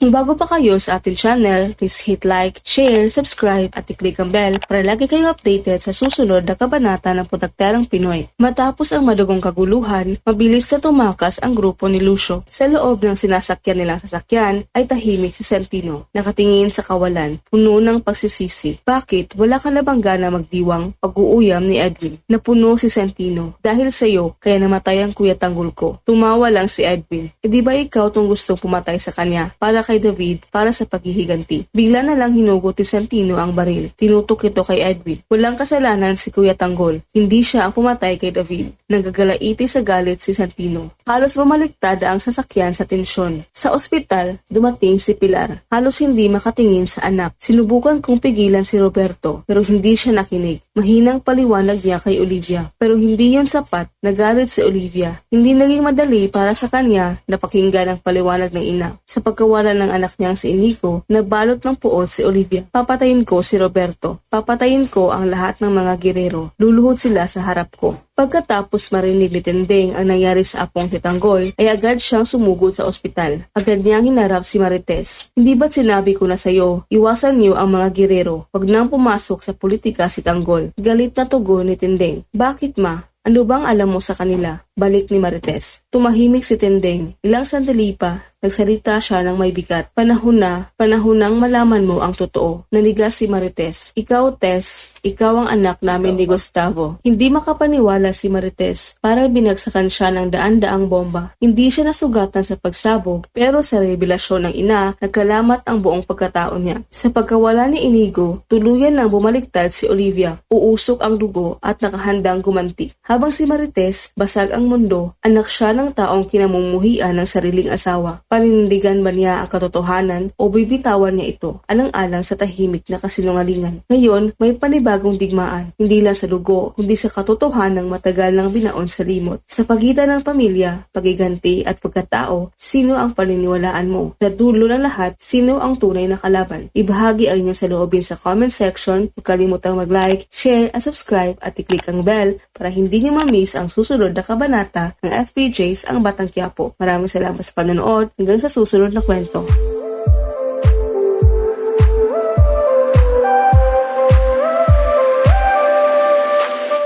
Kung bago pa kayo sa ating channel, please hit like, share, subscribe at i-click ang bell para lagi kayong updated sa susunod na kabanata ng Putakterang Pinoy. Matapos ang madugong kaguluhan, mabilis na tumakas ang grupo ni Lucio. Sa loob ng sinasakyan nilang sasakyan ay tahimik si Santino, nakatingin sa kawalan, puno ng pagsisisi. Bakit wala ka na bang gana magdiwang pag-uuyam ni Edwin? Napuno si Santino. Dahil sa'yo, kaya namatay ang kuya tanggol ko. Tumawa lang si Edwin. E di ba ikaw tong gustong pumatay sa kanya para kay David para sa paghihiganti? Bigla na lang hinugot ni Santino ang baril. Tinutok ito kay Edwin. Walang kasalanan si Kuya Tanggol. Hindi siya ang pumatay kay David. Nagagalaiti sa galit si Santino. Halos bumaliktad ang sasakyan sa tensyon. Sa ospital, dumating si Pilar. Halos hindi makatingin sa anak. Sinubukan kong pigilan si Roberto pero hindi siya nakinig. Mahinang paliwanag niya kay Olivia. Pero hindi yon sapat. Nagalit si Olivia. Hindi naging madali para sa kanya na pakinggan ang paliwanag ng ina. Sa pagkawala ng anak niyang si Inigo, nagbalot ng puot si Olivia. Papatayin ko si Roberto. Papatayin ko ang lahat ng mga girero. Luluhod sila sa harap ko. Pagkatapos marinig ni Tendeng ang nangyari sa apong titanggol, ay agad siyang sumugod sa ospital. Agad niyang hinarap si Marites. Hindi ba't sinabi ko na sa'yo, iwasan niyo ang mga girero. Huwag nang pumasok sa politika si Tanggol. Galit na tugon ni Tendeng. Bakit ma? Ano bang alam mo sa kanila? Balik ni Marites. Tumahimik si Tendeng. Ilang sandali pa, nagsalita siya ng may bigat. Panahon na, panahon nang malaman mo ang totoo. Nanigas si Marites. Ikaw, Tess, ikaw ang anak namin ni Gustavo. Hindi makapaniwala si Marites. Para binagsakan siya ng daan-daang bomba. Hindi siya nasugatan sa pagsabog, pero sa revelasyon ng ina, nagkalamat ang buong pagkatao niya. Sa pagkawala ni Inigo, tuluyan nang bumaliktad si Olivia. Uusok ang dugo at nakahandang gumanti. Habang si Marites, basag ang mundo, anak siya ng taong kinamumuhian ng sariling asawa. Paninindigan ba niya ang katotohanan o bibitawan niya ito alang-alang sa tahimik na kasinungalingan. Ngayon, may panibagong digmaan, hindi lang sa lugo, kundi sa katotohanan ng matagal nang binaon sa limot. Sa pagitan ng pamilya, pagiganti at pagkatao, sino ang paniniwalaan mo? Sa dulo ng lahat, sino ang tunay na kalaban? Ibahagi ang inyong saloobin sa comment section. Huwag kalimutang mag-like, share at subscribe at i-click ang bell para hindi niyo ma-miss ang susunod na kabanata ng FPJs ang Batang Quiapo. Maraming salamat sa panonood. Hanggang sa susunod na kwento.